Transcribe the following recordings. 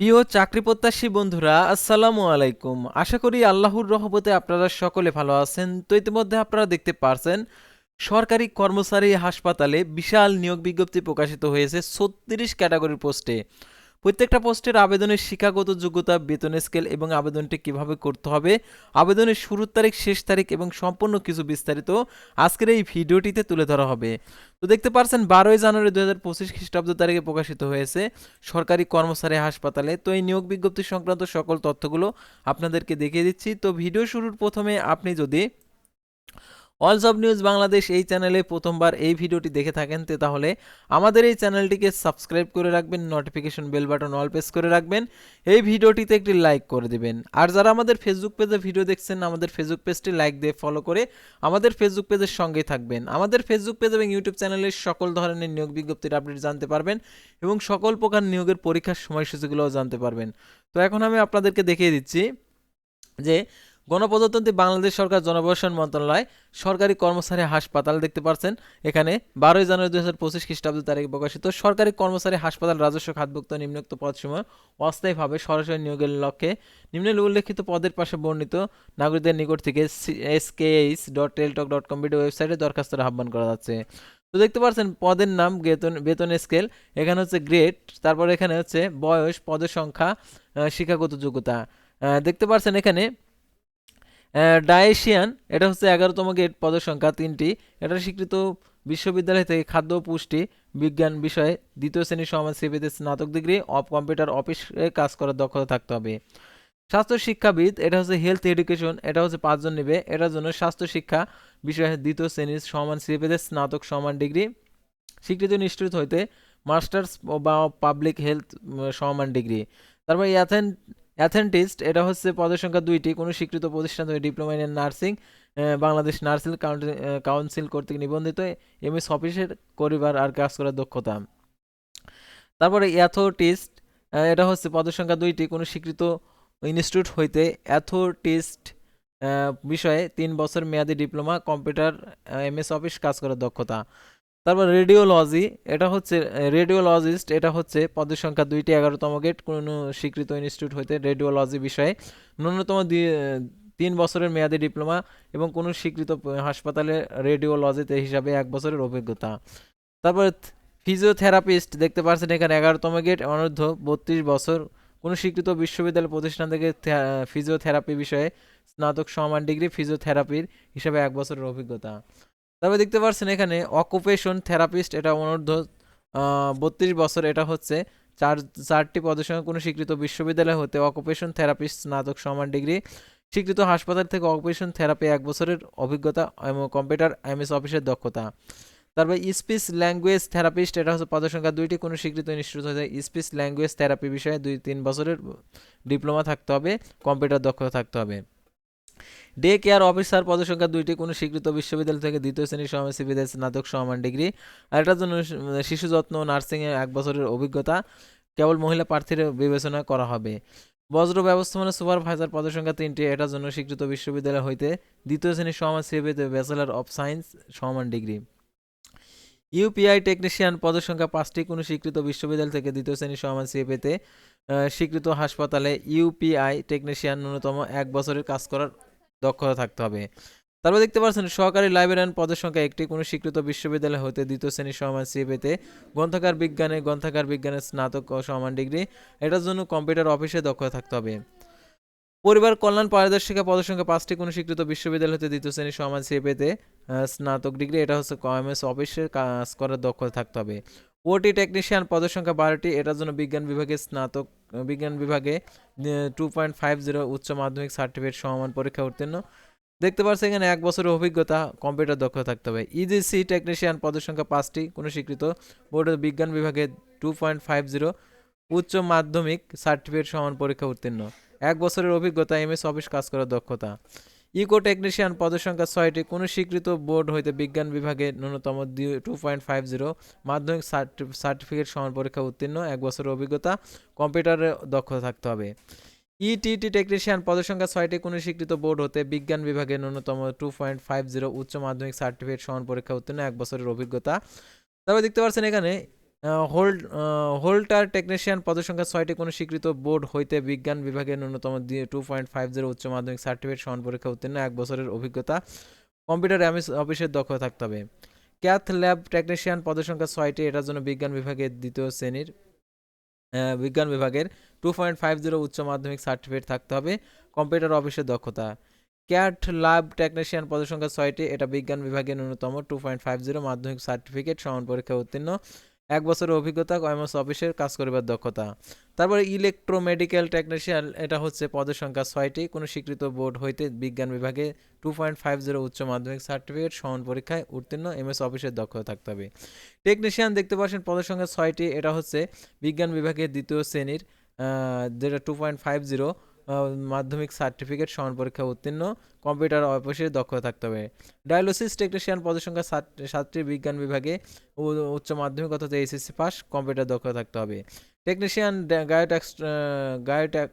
প্রিয় চাকরি প্রত্যাশী বন্ধুরা, আসসালামু আলাইকুম। আশা করি আল্লাহর রহমতে আপনারা সকলে ভালো আছেন। তো ইতিমধ্যে আপনারা দেখতে পারছেন, সরকারি কর্মচারী হাসপাতালে বিশাল নিয়োগ বিজ্ঞপ্তি প্রকাশিত হয়েছে ছত্রিশ ক্যাটাগরির পোস্টে। প্রত্যেকটা পোস্টের আবেদনের শিক্ষাগত যোগ্যতা বেতন স্কেল এবং আবেদনটি কীভাবে করতে হবে, আবেদনের শুরুর তারিখ, শেষ তারিখ এবং সম্পূর্ণ কিছু বিস্তারিত আজকের এই ভিডিওটিতে তুলে ধরা হবে। তো দেখতে পারছেন, বারোই জানুয়ারি দু হাজার পঁচিশ খ্রিস্টাব্দ তারিখে প্রকাশিত হয়েছে সরকারি কর্মচারী হাসপাতালে। তো এই নিয়োগ বিজ্ঞপ্তি সংক্রান্ত সকল তথ্যগুলো আপনাদেরকে দেখিয়ে দিচ্ছি। তো ভিডিও শুরুর প্রথমে আপনি যদি অল জব নিউজ বাংলাদেশ এই চ্যানেলে প্রথমবার এই ভিডিওটি দেখে থাকেন, তে তাহলে আমাদের এই চ্যানেলটিকে সাবস্ক্রাইব করে রাখবেন notification bell button all press করে রাখবেন, এই ভিডিওটিতে একটি লাইক করে দিবেন। আর যারা আমাদের ফেসবুক পেজে ভিডিও দেখছেন, আমাদের ফেসবুক পেজটি লাইক দিয়ে ফলো করে আমাদের ফেসবুক পেজের সঙ্গেই থাকবেন। আমাদের ফেসবুক পেজ এবং ইউটিউব চ্যানেলের সকল ধরনের নিয়োগ বিজ্ঞপ্তির আপডেট জানতে পারবেন এবং সকল প্রকার নিয়োগের পরীক্ষার সময়সূচিগুলোও জানতে পারবেন। তো এখন আমি আপনাদেরকে দেখিয়ে দিচ্ছি যে গণপ্রজাতন্ত্রী বাংলাদেশ সরকার জনবসন মন্ত্রণালয় সরকারি কর্মচারী হাসপাতাল দেখতে পাচ্ছেন এখানে বারোই জানুয়ারি দুই হাজার পঁচিশ খ্রিস্টাব্দ তারিখে প্রকাশিত। সরকারি কর্মচারী হাসপাতাল রাজস্ব খাতভুক্ত নিম্নোক্ত পদসমূহ অস্থায়ীভাবে সরাসরি নিয়োগের লক্ষ্যে নিম্নে উল্লেখিত পদের পাশে বর্ণিত নাগরিকদের নিকট থেকে S K H dot Teletalk dot com ওয়েবসাইটে দরখাস্তের আহ্বান করা যাচ্ছে। তো দেখতে পাচ্ছেন পদের নাম বেতন বেতন স্কেল, এখানে হচ্ছে গ্রেড, তারপর এখানে হচ্ছে বয়স, পদের সংখ্যা শিক্ষাগত যোগ্যতা। দেখতে পাচ্ছেন এখানে ডায়েশিয়ান এটা হচ্ছে এগারোতম গেট পদের সংখ্যা তিনটি। এটা স্বীকৃত বিশ্ববিদ্যালয় থেকে খাদ্য, পুষ্টি, বিজ্ঞান বিষয়ে দ্বিতীয় শ্রেণির সমাজ সেবিতে স্নাতক ডিগ্রি, অফ কম্পিউটার অফিসে কাজ করার দক্ষতা থাকতে হবে। স্বাস্থ্য শিক্ষাবিদ, এটা হচ্ছে হেলথ এডুকেশন এটা হচ্ছে পাঁচজন নেবে। এটার জন্য স্বাস্থ্য শিক্ষা বিষয়ে দ্বিতীয় শ্রেণির সমান সিএপিতে স্নাতক সমান ডিগ্রি। স্বীকৃত নিশ্চিত হইতে মাস্টার্স বা পাবলিক হেলথ সমান ডিগ্রি। তারপর অ্যাথেন অ্যাথেন্টিস্ট এটা হচ্ছে পদের সংখ্যা দুইটি। কোনো স্বীকৃত প্রতিষ্ঠান থেকে diploma in nursing Bangladesh nursing council কর্তৃক নিবন্ধিত। এমএস অফিসের করিবার আর কাজ করার দক্ষতা। তারপরে অ্যাথোটিস্ট এটা হচ্ছে পদের সংখ্যা দুইটি। কোনো স্বীকৃত ইনস্টিটিউট হইতে অ্যাথোটিস্ট বিষয়ে তিন বছর মেয়াদি ডিপ্লোমা, কম্পিউটার এমএস অফিস কাজ করার দক্ষতা। তারপর রেডিওলজি এটা হচ্ছে রেডিওলজিস্ট এটা হচ্ছে পদের সংখ্যা দুইটি, এগারোতম গেট কোনো স্বীকৃত ইনস্টিটিউট হইতে রেডিওলজি বিষয়ে। ন্যূনতম তিন বছরের মেয়াদি ডিপ্লোমা এবং কোনো স্বীকৃত হাসপাতালে রেডিওলজিতে হিসাবে এক বছরের অভিজ্ঞতা। তারপর ফিজিওথেরাপিস্ট দেখতে পাচ্ছেন এখানে এগারোতম গেট অনূর্ধ্ব বত্রিশ বছর। কোনো স্বীকৃত বিশ্ববিদ্যালয় প্রতিষ্ঠান থেকে ফিজিওথেরাপি বিষয়ে স্নাতক সমান ডিগ্রি ফিজিওথেরাপির হিসাবে এক বছরের অভিজ্ঞতা। তারপরে দেখতে পাচ্ছেন এখানে অকুপেশন থেরাপিস্ট এটা অনূর্ধ্ব বত্রিশ বছর, এটা হচ্ছে চার, চারটি পদের সঙ্গে কোনো স্বীকৃত বিশ্ববিদ্যালয় হতে অকুপেশন থেরাপিস্ট স্নাতক সমান ডিগ্রি, স্বীকৃত হাসপাতাল থেকে অকুপেশন থেরাপি এক বছরের অভিজ্ঞতা এবং কম্পিউটার এমএস অফিসের দক্ষতা। তারপরে স্পিচ ল্যাঙ্গুয়েজ থেরাপিস্ট এটা হচ্ছে পদসংখ্যা দুইটি, কোনো স্বীকৃত ইনস্টিটিউট হতে স্পিচ ল্যাঙ্গুয়েজ থেরাপি বিষয়ে দুই, তিন বছরের ডিপ্লোমা থাকতে হবে কম্পিউটার দক্ষতা থাকতে হবে। ডে কেয়ার অফিসার পদের সংখ্যা দুইটি। কোনো স্বীকৃত বিশ্ববিদ্যালয় থেকে দ্বিতীয় শ্রেণির সমাজসেবীদের স্নাতক সমান ডিগ্রি। আর এটার জন্য শিশু যত্ন নার্সিংয়ে এক বছরের অভিজ্ঞতা কেবল মহিলা প্রার্থীর বিবেচনা করা হবে। বজ্র ব্যবস্থাপনা সুপারভাইজার পদের সংখ্যা তিনটি। এটার জন্য স্বীকৃত বিশ্ববিদ্যালয় হইতে দ্বিতীয় শ্রেণির সমাজসেবীতে ব্যাচেলার অফ সায়েন্স সমান ডিগ্রি। ইউপিআই টেকনিশিয়ান পদের সংখ্যা পাঁচটি। কোনো স্বীকৃত বিশ্ববিদ্যালয় থেকে দ্বিতীয় শ্রেণির সমান সিএপিতে স্বীকৃত হাসপাতালে ইউপিআই টেকনিশিয়ান ন্যূনতম এক বছরের কাজ করার দক্ষতা থাকতে হবে। তারপর দেখতে পাচ্ছেন, সহকারী লাইব্রেরিয়ান পদের সংখ্যা একটি। কোনো স্বীকৃত বিশ্ববিদ্যালয় হতে দ্বিতীয় শ্রেণির সমান সিএপিতে, গ্রন্থাগার বিজ্ঞানে, গ্রন্থাগার বিজ্ঞানের স্নাতক ও সমান ডিগ্রি। এটার জন্য কম্পিউটার অফিসে দক্ষতা থাকতে হবে। পরিবার কল্যাণ পারদর্শিকা পদের সংখ্যা পাঁচটি। কোনো স্বীকৃত বিশ্ববিদ্যালয় হতে দ্বিতীয় শ্রেণির সমান সিএপিতে স্নাতক ডিগ্রি এটা হচ্ছে কমএস অফিসের কাজ করার দক্ষতা থাকতে হবে। ওটি টেকনিশিয়ান পদের সংখ্যা বারোটি, এটার জন্য বিজ্ঞান বিভাগে স্নাতক, বিজ্ঞান বিভাগে টু পয়েন্ট ফাইভ জিরো উচ্চ মাধ্যমিক সার্টিফিকেট সমান পরীক্ষা উত্তীর্ণ। দেখতে পাচ্ছি এখানে এক বছরের অভিজ্ঞতা কম্পিউটার দক্ষতা থাকতে হবে। ইজিসি টেকনিশিয়ান পদের সংখ্যা পাঁচটি কোনো স্বীকৃত বোর্ডের বিজ্ঞান বিভাগে টু পয়েন্ট ফাইভ জিরো উচ্চ মাধ্যমিক সার্টিফিকেট সমান পরীক্ষা উত্তীর্ণ। এক বছরের অভিজ্ঞতা এমএস অফিস কাজ করার দক্ষতা। ইকো টেকনিশিয়ান পদের সংখ্যা ছয়টি। কোনো স্বীকৃত বোর্ড হইতে বিজ্ঞান বিভাগে ন্যূনতম টু পয়েন্ট ফাইভ জিরো মাধ্যমিক সার্টিফিকেট সমান পরীক্ষা উত্তীর্ণ, এক বছরের অভিজ্ঞতা, কম্পিউটারে দক্ষ থাকতে হবে। ইটিটি টেকনিশিয়ান পদের সংখ্যা ছয়টি। কোনো স্বীকৃত বোর্ড হতে বিজ্ঞান বিভাগে ন্যূনতম টু পয়েন্ট ফাইভ জিরো উচ্চ মাধ্যমিক সার্টিফিকেট সমান পরীক্ষা উত্তীর্ণ, এক বছরের অভিজ্ঞতা। তারপর দেখতে পাচ্ছেন এখানে হোল্ড হোল্টার টেকনিশিয়ান পদসংখ্যা ছয়টি। কোনো স্বীকৃত বোর্ড হইতে বিজ্ঞান বিভাগের ন্যূনতম টু পয়েন্ট ফাইভ জিরো উচ্চ মাধ্যমিক সার্টিফিকেট সমান পরীক্ষা উত্তীর্ণ। এক বছরের অভিজ্ঞতা। কম্পিউটার অফিসের দক্ষতা থাকতে হবে। ক্যাথ ল্যাব টেকনিশিয়ান পদসংখ্যা ছয়টি। এটার জন্য বিজ্ঞান বিভাগের দ্বিতীয় শ্রেণির বিজ্ঞান বিভাগের টু পয়েন্ট ফাইভ জিরো উচ্চ মাধ্যমিক সার্টিফিকেট থাকতে হবে। কম্পিউটার অফিসের দক্ষতা। ক্যাট ল্যাব টেকনিশিয়ান পদসংখ্যা ছয়টি। এটা বিজ্ঞান বিভাগের ন্যূনতম টু পয়েন্ট ফাইভ জিরো মাধ্যমিক সার্টিফিকেট সমান পরীক্ষা উত্তীর্ণ। এক বছরের অভিজ্ঞতা এমএস অফিসের কাজ করিবার দক্ষতা। তারপরে ইলেকট্রোমেডিক্যাল টেকনিশিয়ান এটা হচ্ছে পদের সংখ্যা ছয়টি। কোনো স্বীকৃত বোর্ড হইতে বিজ্ঞান বিভাগে টু পয়েন্ট ফাইভ জিরো উচ্চ মাধ্যমিক সার্টিফিকেট সমান পরীক্ষায় উত্তীর্ণ, এমএস অফিসের দক্ষতা থাকতে হবে। টেকনিশিয়ান দেখতে পাচ্ছেন পদের সংখ্যা ছয়টি, এটা হচ্ছে বিজ্ঞান বিভাগের দ্বিতীয় শ্রেণির যেটা টু পয়েন্ট ফাইভ জিরো মাধ্যমিক সার্টিফিকেট সমান পরীক্ষা উত্তীর্ণ কম্পিউটার অফিসের দক্ষতা থাকতে হবে। ডায়ালিসিস টেকনিশিয়ান পদের সংখ্যা সাতটি বিজ্ঞান বিভাগে উচ্চ মাধ্যমিক অর্থাৎ এইচএসসি পাস কম্পিউটার দক্ষতা থাকতে হবে। টেকনিশিয়ান গায়োটেক্স গায়োটেক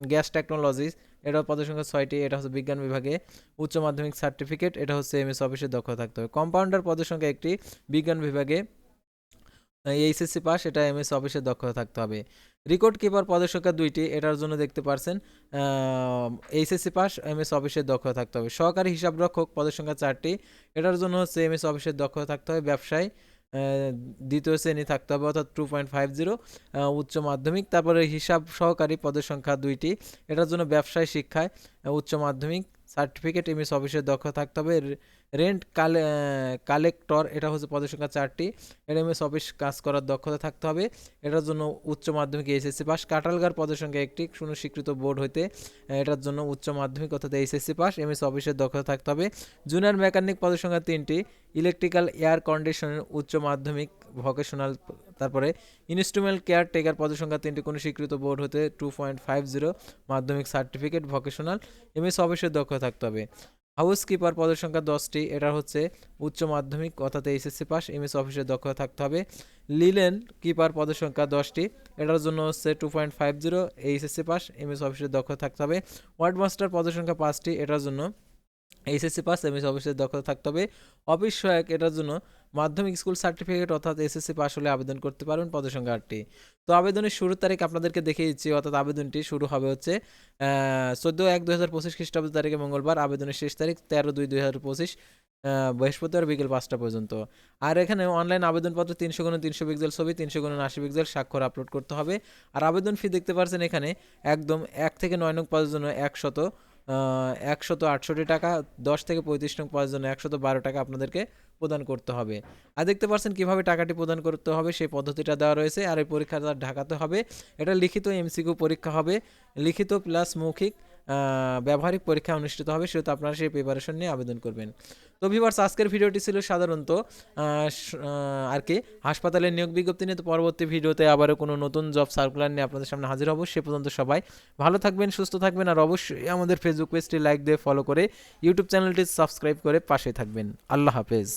গ্যাস টেকনোলজিস এটা পদের সংখ্যা ছয়টি, এটা হচ্ছে বিজ্ঞান বিভাগে উচ্চ মাধ্যমিক সার্টিফিকেট এটা হচ্ছে এমএস অফিসের দক্ষতা থাকতে হবে। কম্পাউন্ডার পদের সংখ্যা একটি, বিজ্ঞান বিভাগে এইচএসসি পাস, এটা এমএস অফিসের দক্ষতা থাকতে হবে। রেকর্ড কিপার পদের সংখ্যা দুইটি, এটার জন্য দেখতে পারছেন এইচএসসি পাস এমএস অফিসের দক্ষতা থাকতে হবে। সহকারী হিসাবরক্ষক পদের সংখ্যা চারটি, এটার জন্য হচ্ছে এমএস অফিসের দক্ষতা থাকতে হবে, ব্যবসায় দ্বিতীয় শ্রেণি থাকতে হবে, অর্থাৎ টু পয়েন্ট ফাইভ জিরো উচ্চ মাধ্যমিক। তারপরে হিসাব সহকারী পদের সংখ্যা দুইটি, এটার জন্য ব্যবসায়, শিক্ষায় উচ্চ মাধ্যমিক। সার্টিফিকেট এমএস অফিসের দক্ষতা থাকতে হবে রেন্ট কালে, কালেক্টর, এটা হচ্ছে পদের সংখ্যা চারটি। এমএস অফিস কাজ করার দক্ষতা থাকতে হবে। এটার জন্য উচ্চ মাধ্যমিক এইচএসসি পাস। কাটালগার পদের সংখ্যা একটি কোনো স্বীকৃত বোর্ড হইতে এটার জন্য উচ্চ মাধ্যমিক অর্থাৎ এইচএসসি পাস। এমএস অফিসের দক্ষতা থাকতে হবে। জুনিয়র মেকানিক পদের সংখ্যা তিনটি। ইলেকট্রিক্যাল এয়ার কন্ডিশনের উচ্চ মাধ্যমিক, ভোকেশনাল, তারপরে ইনস্ট্রুমেন্ট কেয়ার টেকার পদের সংখ্যা তিনটি। কোনো স্বীকৃত বোর্ড হতে টু পয়েন্ট ফাইভ জিরো মাধ্যমিক সার্টিফিকেট, ভোকেশনাল। এমএস অফিসের দক্ষতা থাকতে হবে। হাউস কিপার পদের সংখ্যা দশটি। এটা হচ্ছে উচ্চ মাধ্যমিক, অর্থাৎ এইচএসসি পাস, এমএস অফিসের দক্ষতা থাকতে হবে। লিলেন কিপার পদের সংখ্যা দশটি। এটার জন্য হচ্ছে two point five zero HSC pass, MS অফিসের দক্ষতা থাকতে হবে। ওয়ার্ড মাস্টার পদের সংখ্যা পাঁচটি। এটার জন্য এইচএসসি পাস এমএস অফিসের দক্ষতা থাকতে হবে। অফিস সহায়ক, এটার জন্য মাধ্যমিক স্কুল সার্টিফিকেট অর্থাৎ এসএসসি পাস হলে আবেদন করতে পারবেন পদের সংখ্যা আটটি। তো আবেদনের শুরুর তারিখ আপনাদেরকে দেখিয়ে দিচ্ছি, অর্থাৎ আবেদনটি শুরু হবে হচ্ছে চোদ্দ এক দুই হাজার পঁচিশ খ্রিস্টাব্দ তারিখে মঙ্গলবার, আবেদনের শেষ তারিখ তেরো দুই দুই হাজার পঁচিশ বৃহস্পতিবার বিকেল পাঁচটা পর্যন্ত। আর এখানে অনলাইন আবেদনপত্র তিনশো গুণ তিনশো পিক্সেল ছবি, তিনশো গুণ আশি পিক্সেল স্বাক্ষর আপলোড করতে হবে। আর আবেদন ফি দেখতে পাচ্ছেন এখানে একদম এক থেকে নয় নং পদের জন্য একশত একশত আটষট্টি টাকা, দশ থেকে পঁয়ত্রিশ নং পাওয়ার জন্য একশত বারো টাকা আপনাদেরকে প্রদান করতে হবে। আর দেখতে পাচ্ছেন কীভাবে টাকাটি প্রদান করতে হবে, সেই পদ্ধতিটা দেওয়া রয়েছে। আর এই পরীক্ষাটা ঢাকাতে হবে। এটা লিখিত এমসিকিউ পরীক্ষা হবে। লিখিত প্লাস মৌখিক ব্যবহারিক পরীক্ষা অনুষ্ঠিত হবে, সেহেতু আপনারা সেই প্রিপারেশন নিয়ে আবেদন করবেন। তো ভিভার্স আজকের ভিডিওটি ছিল সাধারণত আর কি, হাসপাতালের নিয়োগ বিজ্ঞপ্তি নিয়ে। তো পরবর্তী ভিডিওতে আবারও কোনো নতুন জব সার্কুলার নিয়ে আপনাদের সামনে হাজির হব। সে পর্যন্ত সবাই ভালো থাকবেন, সুস্থ থাকবেন, আর অবশ্যই আমাদের ফেসবুক পেজটি লাইক দিয়ে ফলো করে ইউটিউব চ্যানেলটি সাবস্ক্রাইব করে পাশে থাকবেন। আল্লাহ হাফেজ।